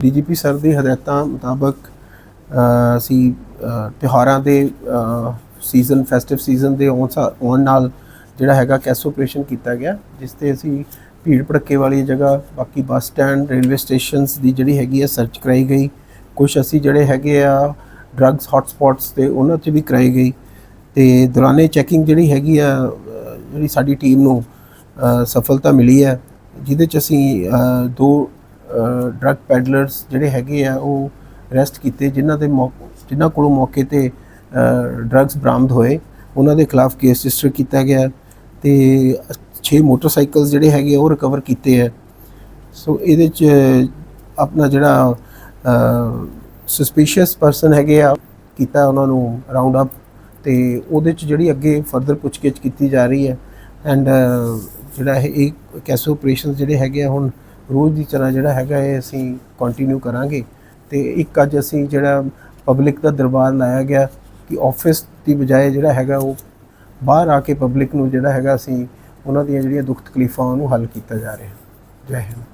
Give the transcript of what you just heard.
DGP sir ਦੀ ਹਦਾਇਤਾਂ ਮੁਤਾਬਕ ਅਸੀਂ ਅ, ਤਿਉਹਾਰਾਂ ਦੇ ਸੀਜ਼ਨ ਫੈਸਟਿਵ ਸੀਜ਼ਨ ਦੇ ਆਉਣ ਆਉਣ ਨਾਲ ਜਿਹੜਾ ਹੈਗਾ ਕੈਸ ਆਪਰੇਸ਼ਨ ਕੀਤਾ ਗਿਆ ਜਿਸ ਤੇ ਅਸੀਂ ਭੀੜ ਭੜੱਕੇ ਵਾਲੀ ਜਗ੍ਹਾ ਬਾਕੀ ਬੱਸ ਸਟੈਂਡ ਰੇਲਵੇ ਸਟੇਸ਼ਨਸ ਦੀ ਜਿਹੜੀ ਹੈਗੀ ਆ ਸਰਚ ਕਰਾਈ ਗਈ। ਕੁਝ ਅਸੀਂ ਜਿਹੜੇ ਹੈਗੇ ਆ ਡਰੱਗਸ ਹੌਟਸਪੌਟਸ ਤੇ ਉਹਨਾਂ 'ਚ ਵੀ ਕਰਾਈ ਗਈ। ਤੇ ਦੌਰਾਨੇ ਚੈਕਿੰਗ ਜਿਹੜੀ ਹੈਗੀ ਆ ਜਿਹੜੀ ਸਾਡੀ ਟੀਮ ਨੂੰ ਸਫਲਤਾ ਮਿਲੀ ਹੈ ਜਿਹਦੇ ਚ ਅਸੀਂ ਦੋ ਡਰੱਗ ਪੈਡਲਰਸ ਜਿਹੜੇ ਹੈਗੇ ਆ, ਉਹ ਅਰੈਸਟ ਕੀਤੇ, ਜਿਨ੍ਹਾਂ ਦੇ ਮੌ- ਜਿਨ੍ਹਾਂ ਕੋਲੋਂ ਮੌਕੇ ਤੇ ਡਰੱਗਸ ਬਰਾਮਦ ਹੋਏ। ਉਹਨਾਂ ਦੇ ਖਿਲਾਫ ਕੇਸ ਰਜਿਸਟਰ ਕੀਤਾ ਗਿਆ ਤੇ 6 ਮੋਟਰਸਾਈਕਲਸ ਜਿਹੜੇ ਹੈਗੇ ਆ, ਉਹ ਰਿਕਵਰ ਕੀਤੇ ਆ। ਸੋ ਇਹਦੇ ਚ ਆਪਣਾ ਜਿਹੜਾ ਸਸਪੀਸ਼ੀਅਸ ਪਰਸਨ ਹੈਗੇ ਆ, ਕੀਤਾ ਉਹਨਾਂ ਨੂੰ ਰਾਉਂਡ ਅਪ ਤੇ ਉਹਦੇ ਚ ਜਿਹੜੀ ਅੱਗੇ ਫਰਦਰ ਪੁੱਛਗਿੱਛ ਕੀਤੀ ਜਾ ਰਹੀ ਹੈ। ਐਂਡ ਜਿਹੜਾ ਇਹ ਕੈਸੋ ਆਪਰੇਸ਼ਨ ਜਿਹੜੇ ਹੈਗੇ ਆ, ਹੁਣ ਰੋਜ਼ ਦੀ ਤਰ੍ਹਾਂ ਜਿਹੜਾ ਹੈਗਾ ਇਹ ਅਸੀਂ ਕੰਟੀਨਿਊ ਕਰਾਂਗੇ। ਤੇ ਇੱਕ ਅੱਜ ਅਸੀਂ ਜਿਹੜਾ ਪਬਲਿਕ ਦਾ ਦਰਬਾਰ ਲਾਇਆ ਗਿਆ ਕਿ ਆਫਿਸ ਦੀ ਬਜਾਏ ਜਿਹੜਾ ਹੈਗਾ ਉਹ ਬਾਹਰ ਆ ਕੇ ਪਬਲਿਕ ਨੂੰ ਜਿਹੜਾ ਹੈਗਾ ਅਸੀਂ ਉਹਨਾਂ ਦੀਆਂ ਜਿਹੜੀਆਂ ਦੁੱਖ ਤਕਲੀਫਾਂ ਉਹਨੂੰ ਹੱਲ ਕੀਤਾ ਜਾ ਰਿਹਾ। ਜੈ ਹਿੰਦ।